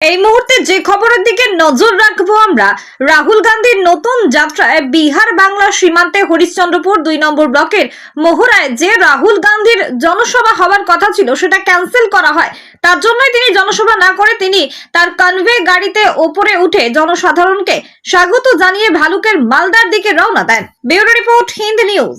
এই মুহূর্তে যে খবরের দিকে নজর রাখব আমরা, রাহুল গান্ধীর নতুন যাত্রায় বিহার বাংলা সীমান্তে হরিশ্চন্দ্রপুর দুই নম্বর ব্লকের মোহরায় যে রাহুল গান্ধীর জনসভা হওয়ার কথা ছিল সেটা ক্যান্সেল করা হয়। তার জন্যই তিনি জনসভা না করে তিনি তার কনভে গাড়িতে ওপরে উঠে জনসাধারণকে স্বাগত জানিয়ে ভালুকের মালদার দিকে রওনা দেন। Bureau report Hind news.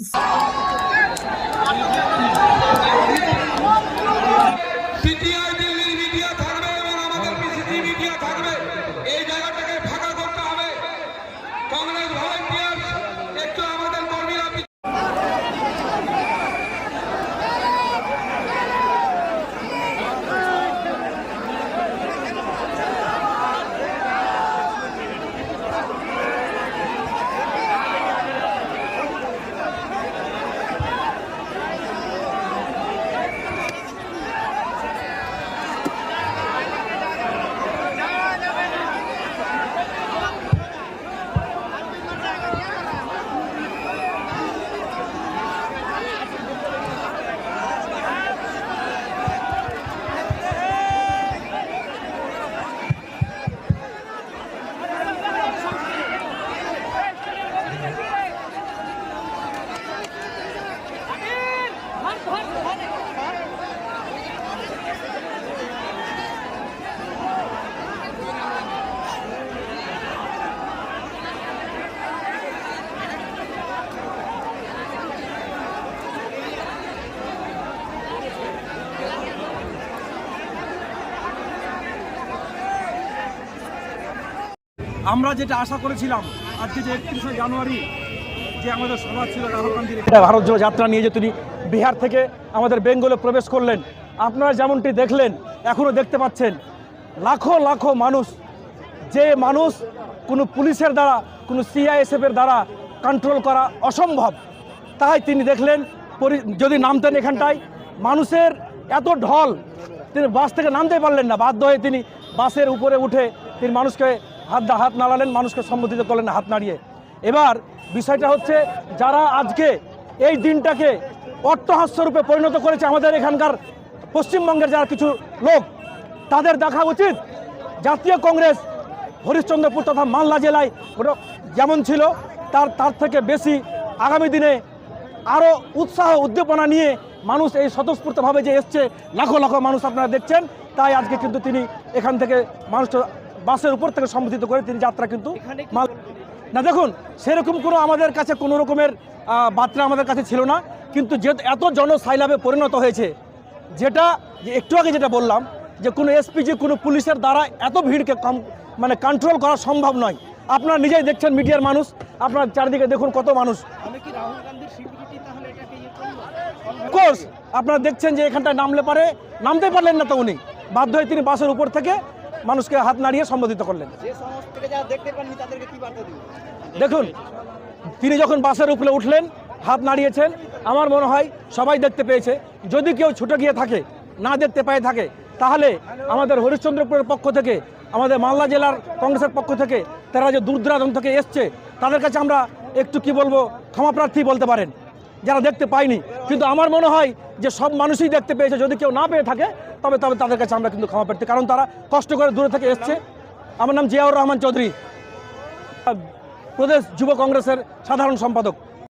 আমরা যেটা আশা করেছিলাম আজকে যে একত্রিশে জানুয়ারি যে আমাদের সভা ছিল রাহুল গান্ধীর এটা ভারত জোড়ো যাত্রা নিয়ে যে তিনি বিহার থেকে আমাদের বেঙ্গলে প্রবেশ করলেন, আপনারা যেমনটি দেখলেন এখনও দেখতে পাচ্ছেন, লাখো লাখো মানুষ, যে মানুষ কোনো পুলিশের দ্বারা, কোনো সিআইএসএফের দ্বারা কন্ট্রোল করা অসম্ভব। তাই তিনি দেখলেন যদি নামতেন এখানটায়, মানুষের এত ঢল, তিনি বাস থেকে নামতে পারলেন না। বাধ্য হয়ে তিনি বাসের উপরে উঠে তিনি মানুষকে হাত দা- হাত নাড়ালেন, মানুষকে সম্বোধিত করলেন হাত নাড়িয়ে। এবার বিষয়টা হচ্ছে, যারা আজকে এই দিনটাকে অট্টহাস্যরূপে পরিণত করেছে আমাদের এখানকার পশ্চিমবঙ্গের যারা কিছু লোক, তাদের দেখা উচিত জাতীয় কংগ্রেস হরিশ্চন্দ্রপুর তথা মালদা জেলায় যেমন ছিল, তার তার থেকে বেশি আগামী দিনে আরও উৎসাহ, উদ্দীপনা নিয়ে মানুষ এই স্বতঃস্ফূর্তভাবে যে এসছে, লাখো লাখো মানুষ আপনারা দেখছেন, তাই আজকে কিন্তু তিনি এখান থেকে মানুষ বাসের উপর থেকে সম্বোধিত করে তিনি যাত্রা কিন্তু না দেখুন সেরকম কোনো আমাদের কাছে কোনো রকমের বার্তা আমাদের কাছে ছিল না। কিন্তু যে এত জনসাইলাভে পরিণত হয়েছে যেটা যে একটু আগে যেটা বললাম যে কোনো এসপিজি কোনো পুলিশের দ্বারা এত ভিড়কে কম মানে কন্ট্রোল করা সম্ভব নয়। আপনারা নিজেই দেখছেন মিডিয়ার মানুষ আপনার চারিদিকে দেখুন কত মানুষ। কোর্স আপনারা দেখছেন যে এখানটায় নামলে পারে নামতে পারলেন না তো উনি। বাধ্য হয়ে তিনি বাসের উপর থেকে মানুষকে হাত নাড়িয়ে সম্বোধিত করলেন। দেখুন তিনি যখন বাসের উপরে উঠলেন হাত নাড়িয়েছেন আমার মনে হয় সবাই দেখতে পেয়েছে। যদি কেউ ছুটে গিয়ে থাকে না দেখতে পেয়ে থাকে তাহলে আমাদের হরিশ্চন্দ্রপুরের পক্ষ থেকে আমাদের মালদা জেলার কংগ্রেসের পক্ষ থেকে তারা যে দূর দূরান্ত থেকে এসছে তাদের কাছে আমরা একটু কি বলব ক্ষমাপ্রার্থী বলতে পারেন। যারা দেখতে পাইনি। কিন্তু আমার মনে হয় যে সব মানুষই দেখতে পেয়েছে। যদি কেউ না পেয়ে থাকে, তবে তবে তাদের কাছে আমরা কিন্তু ক্ষমা পেতে কারণ তারা কষ্ট করে দূরে থেকে এসছে। আমার নাম জিয়াউর রহমান চৌধুরী। প্রদেশ যুব কংগ্রেসের সাধারণ সম্পাদক।